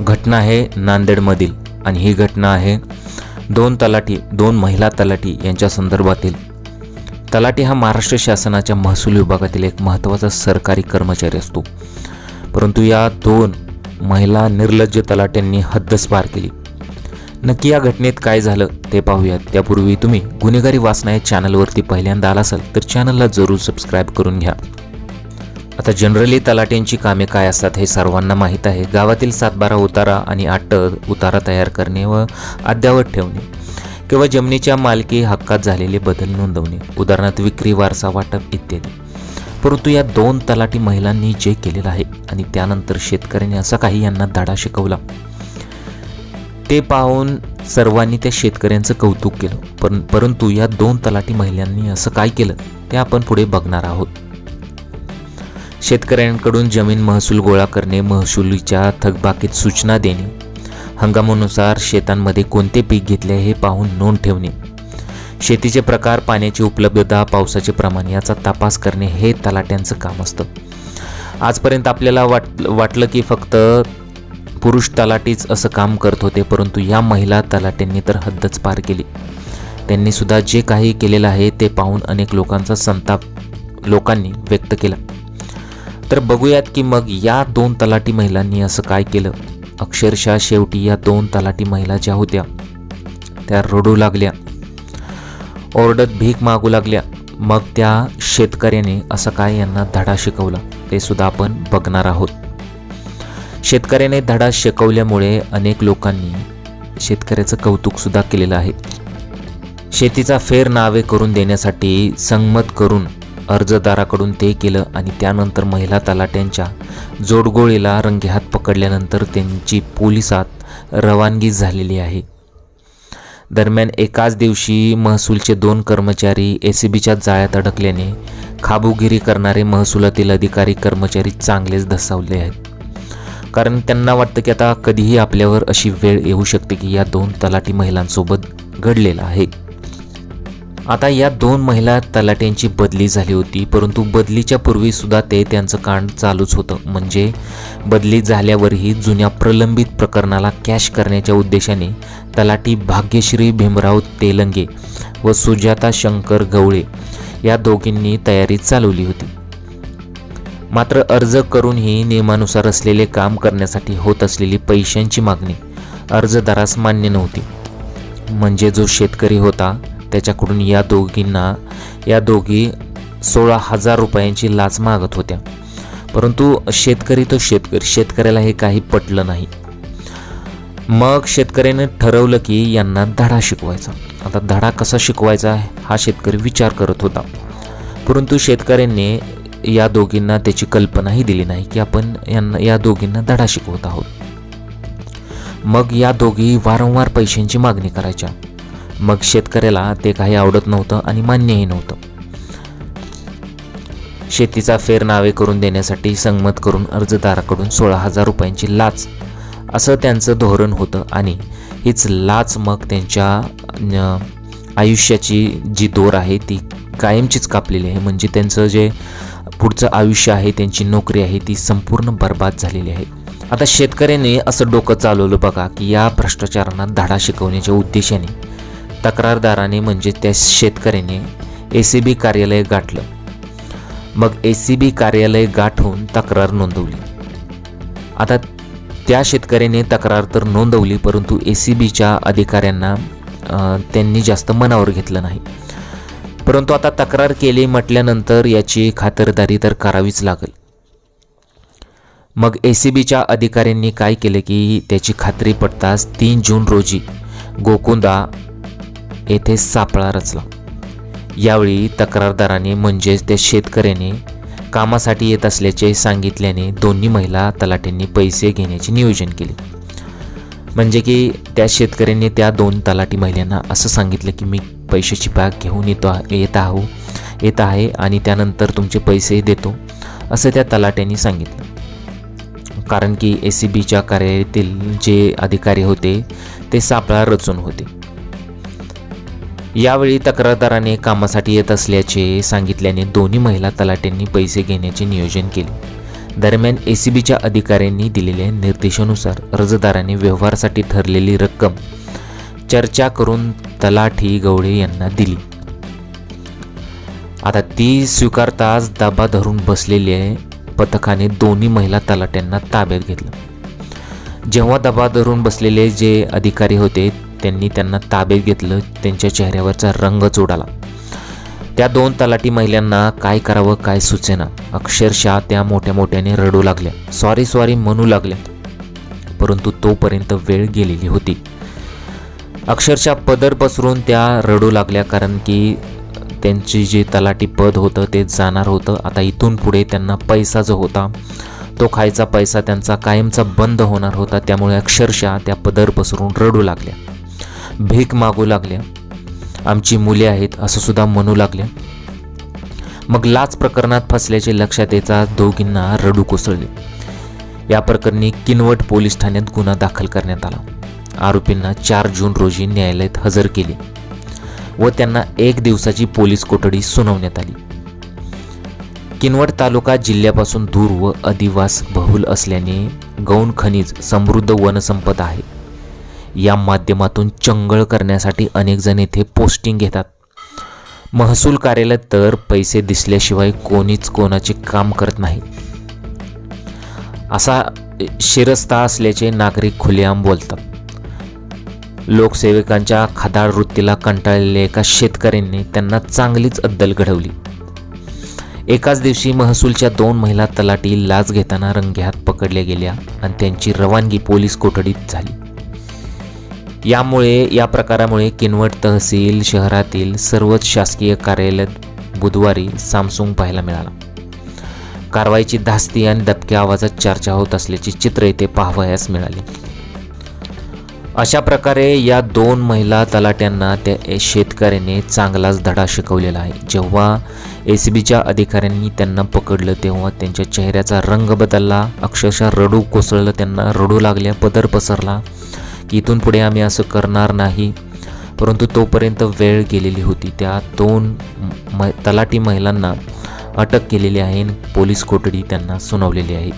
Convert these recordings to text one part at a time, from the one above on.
घटना आहे नांदेडमधील आणि ही घटना आहे दोन तलाठी दोन महिला तलाठी यांच्या संदर्भातील. तलाठी हा महाराष्ट्र शासनाच्या महसूल विभागातील एक महत्त्वाचा सरकारी कर्मचारी असतो. परंतु या दोन महिला निर्लज्ज तलाट्यांनी हद्दच पार केली. नक्की या घटनेत काय झालं ते पाहूयात. त्यापूर्वी तुम्ही गुन्हेगारी वाचना या चॅनलवरती पहिल्यांदा आला असाल तर चॅनलला जरूर सबस्क्राईब करून घ्या. आता जनरली तलाट्यांची कामे काय असतात हे सर्वांना माहीत आहे. गावातील सातबारा उतारा आणि आठ उतारा तयार करणे व अद्यावत ठेवणे किंवा जमिनीच्या मालकी हक्कात झालेले बदल नोंदवणे उदाहरणार्थ विक्री वारसा वाटप इत्यादी. परंतु या दोन तलाठी महिलांनी जे केलेलं आहे आणि त्यानंतर शेतकऱ्यांनी असा काही यांना धडा शिकवला. ते पाहून सर्वांनी त्या शेतकऱ्यांचं कौतुक केलं. पण परंतु या दोन तलाठी महिलांनी असं काय केलं ते आपण पुढे बघणार आहोत. शेतकऱ्यांकडून जमीन महसूल गोळा करणे महसुलीच्या थकबाकीत सूचना देणे. हंगामानुसार शेतांमध्ये कोणते पीक घेतले हे पाहून नोंद ठेवणे. शेतीचे प्रकार पाण्याची उपलब्धता पावसाचे प्रमाण याचा तपास करणे हे तलाट्यांचं काम असतं. आजपर्यंत आपल्याला वाट वाटलं की फक्त पुरुष तलाटीच असं काम करत होते परंतु या महिला तलाट्यांनी तर हद्दच पार केली. त्यांनीसुद्धा जे काही केलेलं आहे ते पाहून अनेक लोकांचा संताप लोकांनी व्यक्त केला. तर बघूयात की मग या दोन तलाठी महिलांनी असं काय केलं. अक्षरशः शेवटी या दोन तलाठी महिला ज्या होत्या त्या रडू लागल्या. ओरडत भीक मागू लागल्या. मग त्या शेतकऱ्याने असं काय यांना धडा शिकवला ते सुद्धा आपण बघणार आहोत. शेतकऱ्याने धडा शिकवल्यामुळे अनेक लोकांनी शेतकऱ्याचं कौतुकसुद्धा केलेलं आहे. शेतीचा फेर नावे करून देण्यासाठी संमत करून अर्जदाराकडून ते केलं आणि त्यानंतर महिला तलाट्यांच्या जोडगोळीला रंगेहात पकडल्यानंतर त्यांची पोलिसात रवानगी झालेली आहे. दरम्यान एकाच दिवशी महसूलचे दोन कर्मचारी ए सी बीच्या जाळ्यात अडकल्याने खाबुगिरी करणारे महसुलातील अधिकारी कर्मचारी चांगलेच धसावले आहेत. कारण त्यांना वाटतं की आता कधीही आपल्यावर अशी वेळ येऊ शकते की या दोन तलाठी महिलांसोबत घडलेला आहे. आता या दोन महिला तलाट्यांची बदली झाली होती परंतु बदलीच्या पूर्वी सुद्धा ते त्यांचं कांड चालूच होतं. म्हणजे बदली झाल्यावरही जुन्या प्रलंबित प्रकरणाला कॅश करण्याच्या उद्देशाने तलाटी भाग्यश्री भीमराव तेलंगे व सुजाता शंकर गवळे या दोघींनी तयारी चालवली होती. मात्र अर्ज करूनही नियमानुसार असलेले काम करण्यासाठी होत असलेली पैशांची मागणी अर्जदारास मान्य नव्हती. म्हणजे जो शेतकरी होता त्याच्याकडून या दोघींना या दोघी सोळा हजार रुपयांची लाच मागत होत्या. परंतु शेतकरी तो शेतकरी शेतकऱ्याला हे काही पटलं नाही. मग शेतकऱ्याने ठरवलं की यांना धडा शिकवायचा. आता धडा कसा शिकवायचा हा शेतकरी विचार करत होता. परंतु शेतकऱ्यांनी या दोघींना त्याची कल्पनाही दिली नाही की आपण यांना या दोघींना धडा शिकवत आहोत. मग या दोघी वारंवार पैशांची मागणी करायच्या. मग शेतकऱ्याला ते काही आवडत नव्हतं आणि मान्यही नव्हतं. शेतीचा फेरनावे करून देण्यासाठी संमत करून अर्जदाराकडून सोळा हजार रुपयांची लाच असं त्यांचं धोरण होतं आणि हीच लाच मग त्यांच्या आयुष्याची जी दोर आहे ती कायमचीच कापलेली आहे. म्हणजे त्यांचं जे पुढचं आयुष्य आहे त्यांची नोकरी आहे ती संपूर्ण बर्बाद झालेली आहे. आता शेतकऱ्याने असं डोकं चालवलं बघा की या भ्रष्टाचारांना धडा शिकवण्याच्या उद्देशाने तक्रारदाराने म्हणजे त्या शेतकऱ्याने ए सी बी कार्यालय गाठलं. मग ए सी बी कार्यालय गाठून तक्रार नोंदवली. आता त्या शेतकऱ्याने तक्रार तर नोंदवली परंतु ए सी बीच्या अधिकाऱ्यांना त्यांनी जास्त मनावर घेतलं नाही. परंतु आता तक्रार केली म्हटल्यानंतर याची खातरदारी तर करावीच लागेल. मग ए सी बीच्या अधिकाऱ्यांनी काय केलं की त्याची खात्री पडताच तीन जून रोजी गोकुंदा येथे सापळा रचला. यावेळी तक्रारदाराने म्हणजेच त्या शेतकऱ्याने कामासाठी येत असल्याचे सांगितल्याने दोन्ही महिला तलाट्यांनी पैसे घेण्याचे नियोजन केले. म्हणजे की त्या शेतकऱ्यांनी त्या दोन तलाठी महिलांना असं सांगितलं की मी पैशाची बॅग घेऊन येतो येत आहो येत आहे आणि त्यानंतर तुमचे पैसे देतो असं त्या तलाट्यांनी सांगितलं. कारण की ए सी बीच्या कार्यालयातील जे अधिकारी होते ते सापळा रचून होते. यावेळी तक्रारदाराने कामासाठी येत असल्याचे सांगितल्याने दोन्ही महिला तलाट्यांनी पैसे घेण्याचे नियोजन केले. दरम्यान ए सी बीच्या अधिकाऱ्यांनी दिलेल्या निर्देशानुसार अर्जदाराने व्यवहारासाठी ठरलेली रक्कम चर्चा करून तलाठी गवळे यांना दिली. आता ती स्वीकारताच दाबा धरून बसलेले पथकाने दोन्ही महिला तलाट्यांना ताब्यात घेतलं. जेव्हा दबा धरून बसलेले जे अधिकारी होते त्यांनी त्यांना ताब्यात घेतलं त्यांच्या चेहऱ्यावरचा रंगच उडाला त्या दोन तलाठी महिलांना काय करावं काय सुचेना. अक्षरशः त्या मोठ्या मोठ्याने रडू लागल्या. सॉरी सॉरी म्हणू लागल्या. परंतु तोपर्यंत वेळ गेलेली होती. अक्षरशः पदर पसरून त्या रडू लागल्या कारण की त्यांची जे तलाटी पद होतं ते जाणार होतं. आता इथून पुढे त्यांना पैसा जो होता तो खायचा पैसा त्यांचा कायमचा बंद होणार होता. त्यामुळे अक्षरशः त्या पदर पसरून रडू लागल्या. भीक मागू लागल्या. आमची मुले आहेत असं सुद्धा म्हणू लागल्या. मग लाच प्रकरणात फसल्याचे लक्षात येता दोघींना रडू कोसळले. या प्रकरणी किनवट पोलीस ठाण्यात गुन्हा दाखल करण्यात आला. आरोपींना चार जून रोजी न्यायालयात हजर केले व त्यांना एक दिवसाची पोलीस कोठडी सुनावण्यात आली. किनवट तालुका जिल्ह्यापासून दूर व अधिवास बहुल असल्याने गौण खनिज समृद्ध वनसंपदा आहे. या माध्यमातून चंगळ करण्यासाठी अनेकजण येथे पोस्टिंग घेतात. महसूल कार्यालयात तर पैसे दिसल्याशिवाय कोणीच कोणाचे काम करत नाही. असा शिरस्ता असल्याचे नागरिक खुलेआम बोलतात. लोकसेवकांच्या खदाळ वृत्तीला कंटाळलेल्या एका शेतकऱ्यांनी त्यांना चांगलीच अद्दल घडवली. एकाच दिवशी महसूलच्या दोन महिला तलाटी लाच घेताना रंग्यात पकडल्या गेल्या आणि त्यांची रवानगी पोलीस कोठडीत झाली. यामुळे या प्रकारामुळे किनवट तहसील शहरातील सर्वच शासकीय कार्यालयात बुधवारी सामसूंग पाहायला मिळाला. कारवाईची धास्ती आणि दबक्या आवाजात चर्चा होत असल्याची चित्र येथे पाहावयास मिळाली. अशा प्रकारे या दोन महिला तलाट्यांना त्या शेतकऱ्याने चांगलाच धडा शिकवलेला आहे. जेव्हा ए सी बीच्या अधिकाऱ्यांनी त्यांना पकडलं तेव्हा त्यांच्या चेहऱ्याचा रंग बदलला अक्षरशः रडू कोसळलं त्यांना रडू लागल्या पदर पसरला. की इथून पुढे आम्ही असं करणार नाही. परंतु तोपर्यंत वेळ गेलेली होती. त्या दोन म तलाठी महिलांना अटक केलेली आहे पोलीस कोठडी त्यांना सुनावलेली आहे.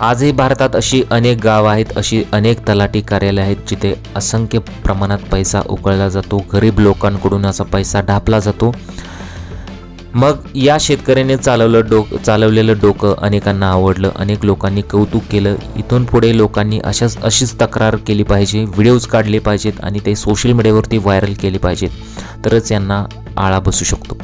आजही भारतात अशी अनेक गावं आहेत अशी अनेक तलाठी कार्यालय आहेत जिथे असंख्य प्रमाणात पैसा उकळला जातो. गरीब लोकांकडून असा पैसा ढापला जातो. मग या शेतकऱ्याने चालवलं डोक चालवलेलं डोकं अनेकांना आवडलं. अनेक लोकांनी कौतुक केलं. इथून पुढे लोकांनी अशाच अशीच तक्रार केली पाहिजे. व्हिडिओज काढले पाहिजेत आणि ते सोशल मीडियावरती व्हायरल केले पाहिजेत. तरच यांना आळा बसू शकतो.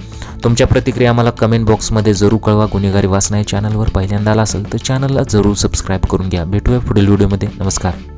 तुमच्या प्रतिक्रिया मला कमेंट बॉक्समध्ये जरूर कळवा. गुन्हेगारी वाचना या चॅनलवर पहिल्यांदा आला असेल तर चॅनलला जरूर सबस्क्राईब करून घ्या. भेटूया पुढील व्हिडिओमध्ये. नमस्कार.